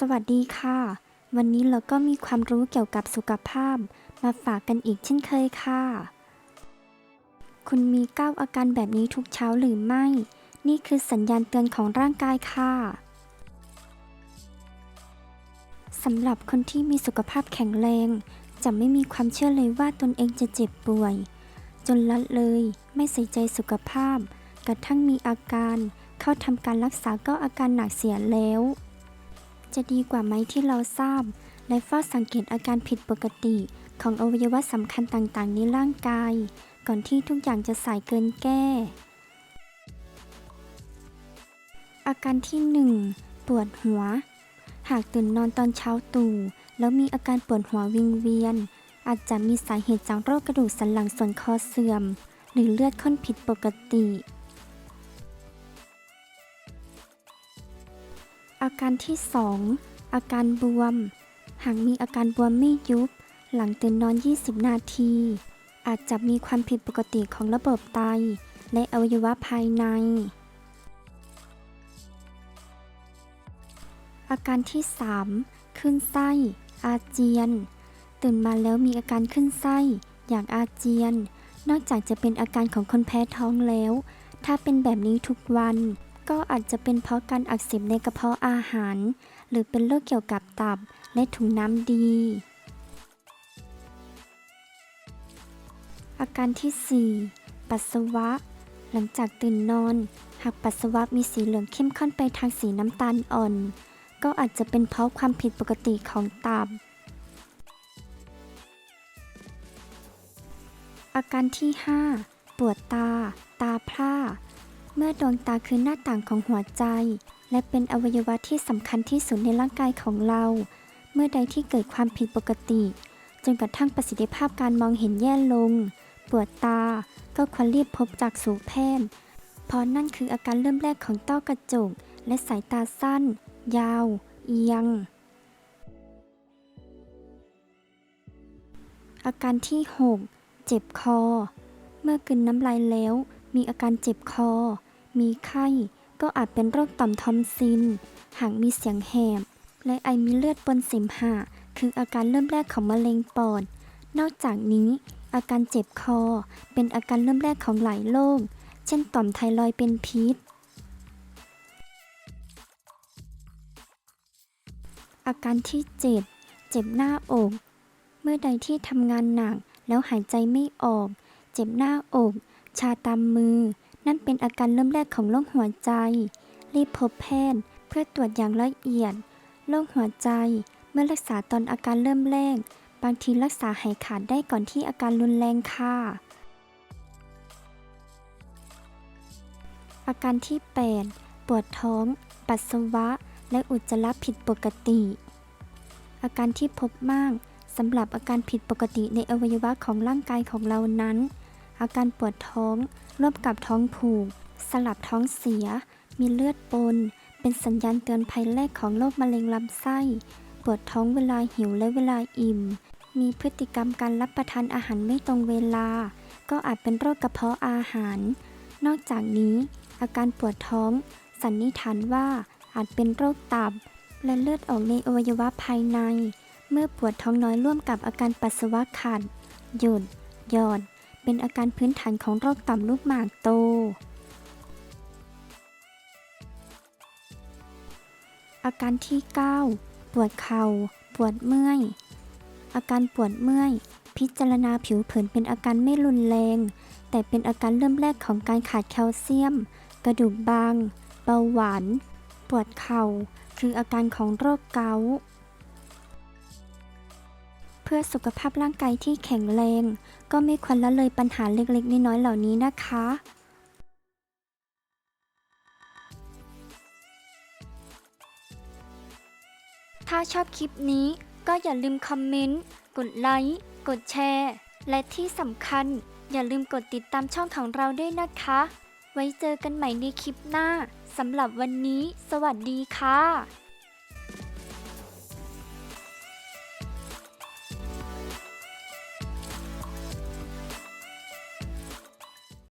สวัสดีค่ะ วันนี้เราก็มีความรู้เกี่ยวกับสุขภาพ มาฝากกันอีกเช่นเคยค่ะ คุณมีเก้าอาการแบบนี้ทุกเช้าหรือไม่ นี่คือสัญญาณเตือนของร่างกายค่ะสำหรับคนที่มีสุขภาพแข็งแรง จะไม่มีความเชื่อเลยว่าตนเองจะเจ็บป่วย จนละเลยไม่ใส่ใจสุขภาพ กระทั่งมีอาการ เข้าทำการรักษาก็อาการหนักเสียแล้ว จะดีกว่าไหมที่เราทราบ และเฝ้าสังเกตอาการผิดปกติ ของอวัยวะสำคัญต่างๆ ในร่างกาย ก่อนที่ทุกอย่างจะสายเกินแก้ อาการที่ 1 ปวดหัว หากตื่นนอนตอนเช้าตู่แล้วมีอาการปวดหัววิงเวียน อาจจะมีสาเหตุจากโรคกระดูกสันหลังส่วนคอเสื่อม หรือเลือดข้นผิดปกติ อาการที่ 2 อาการบวม หากมีอาการบวมไม่ยุบ หลังตื่นนอน 20 นาที อาจจะมีความผิดปกติของระบบไต และอวัยวะภายใน อาการที่ 3 ขึ้นไส้ อาเจียน ตื่นมาแล้วมีอาการขึ้นไส้ อย่างอาเจียน นอกจากจะเป็นอาการของคนแพ้ท้องแล้ว ถ้าเป็นแบบนี้ทุกวัน ก็อาจจะเป็นเพราะการอักเสบในกระเพาะอาหาร หรือเป็นโรคเกี่ยวกับตับและถุงน้ำดี อาการที่ 4 ปัสสาวะ หลังจากตื่นนอน หากปัสสาวะมีสีเหลืองเข้มข้นไปทางสีน้ำตาลอ่อน ก็อาจจะเป็นเพราะความผิดปกติของตับ อาการที่ 5 ปวดตา ตาพร่า เมื่อดวงตาคือหน้าต่างของหัวใจ และเป็นอวัยวะที่สำคัญที่สุดในร่างกายของเรา เมื่อใดที่เกิดความผิดปกติ จนกระทั่งประสิทธิภาพการมองเห็นแย่ลง ปวดตาก็ควรรีบพบจากสูแพทย์เพราะนั่นคืออาการเริ่มแรกของต้อกระจก และสายตาสั้น ยาว เอียง อาการที่ 6 เจ็บคอ เมื่อกลืนน้ำลายแล้ว มีอาการเจ็บคอ มีไข้ ก็อาจเป็นโรคต่อมทอมซิน หากมีเสียงแหบ และไอมีเลือดปนเสมหะ คืออาการเริ่มแรกของมะเร็งปอด นอกจากนี้อาการเจ็บคอ เป็นอาการเริ่มแรกของหลายโรค เช่นต่อมไทรอยเป็นพิษ อาการที่ 7 เจ็บหน้าอก เมื่อใดที่ทำงานหนักแล้วหายใจไม่ออก เจ็บหน้าอก ชาตามมือ นั่นเป็นอาการเริ่มแรกของโรคหัวใจ รีบพบแพทย์เพื่อตรวจอย่างละเอียดโรคหัวใจ เมื่อรักษาตอนอาการเริ่มแรก บางทีรักษาหายขาดได้ก่อนที่อาการรุนแรงค่ะ อาการที่ 8 ปวดท้อง ปัสสาวะ และอุจจาระผิดปกติ อาการที่พบมากสำหรับอาการผิดปกติในอวัยวะของร่างกายของเรานั้น อาการปวดท้องร่วมกับท้องผูก สลับท้องเสีย มีเลือดปน เป็นสัญญาณเตือนภัยแรกของโรคมะเร็งลำไส้ ปวดท้องเวลาหิวและเวลาอิ่ม มีพฤติกรรมการรับประทานอาหารไม่ตรงเวลา ก็อาจเป็นโรคกระเพาะอาหาร นอกจากนี้ อาการปวดท้อง สันนิษฐานว่าอาจเป็นโรคตับ และเลือดออกในอวัยวะภายใน เมื่อปวดท้องน้อยร่วมกับอาการปัสสาวะขัดหยุดหย่อน เป็นอาการพื้นฐานของโรคต่อมลูกหมากโต อาการที่ 9 ปวดเข่า ปวดเมื่อย อาการปวดเมื่อย พิจารณาผิวเผินเป็นอาการไม่รุนแรง แต่เป็นอาการเริ่มแรกของการขาดแคลเซียม กระดูกบาง เบาหวาน ปวดเข่า คืออาการของโรคเกาต์ เพื่อสุขภาพร่างกายที่แข็งแรง ก็ไม่ควรละเลยปัญหาเล็กๆ น้อยๆเหล่านี้นะคะ ถ้าชอบคลิปนี้ก็อย่าลืมคอมเมนต์ กดไลค์ กดแชร์ และที่สำคัญ อย่าลืมกดติดตามช่องของเราด้วยนะคะ ไว้เจอกันใหม่ในคลิปหน้าสำหรับวันนี้ สวัสดีค่ะ